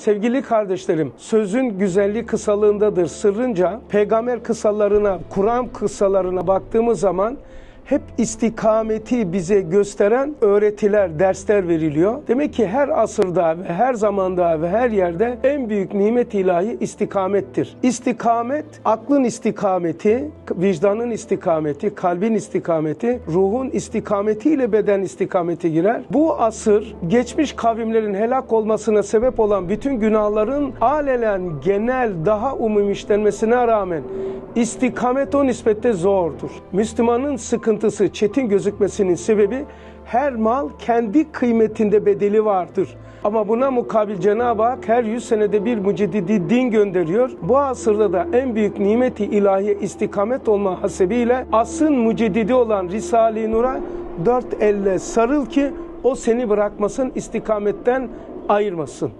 Sevgili kardeşlerim, sözün güzelliği kısalığındadır. Sırrınca peygamber kısalarına, Kur'an kısalarına baktığımız zaman hep istikameti bize gösteren öğretiler, dersler veriliyor. Demek ki her asırda ve her zamanda ve her yerde en büyük nimet ilahi istikamettir. İstikamet, aklın istikameti, vicdanın istikameti, kalbin istikameti, ruhun istikametiyle beden istikameti girer. Bu asır geçmiş kavimlerin helak olmasına sebep olan bütün günahların alelen genel daha umum işlenmesine rağmen istikamet o nispette zordur. Müslümanın sıkıntısı çetin gözükmesinin sebebi her mal kendi kıymetinde bedeli vardır. Ama buna mukabil Cenab-ı Hak her yüz senede bir müceddidi din gönderiyor. Bu asırda da en büyük nimeti ilahiye istikamet olma hasebiyle asrın müceddidi olan Risale-i Nur'a dört elle sarıl ki o seni bırakmasın, istikametten ayırmasın.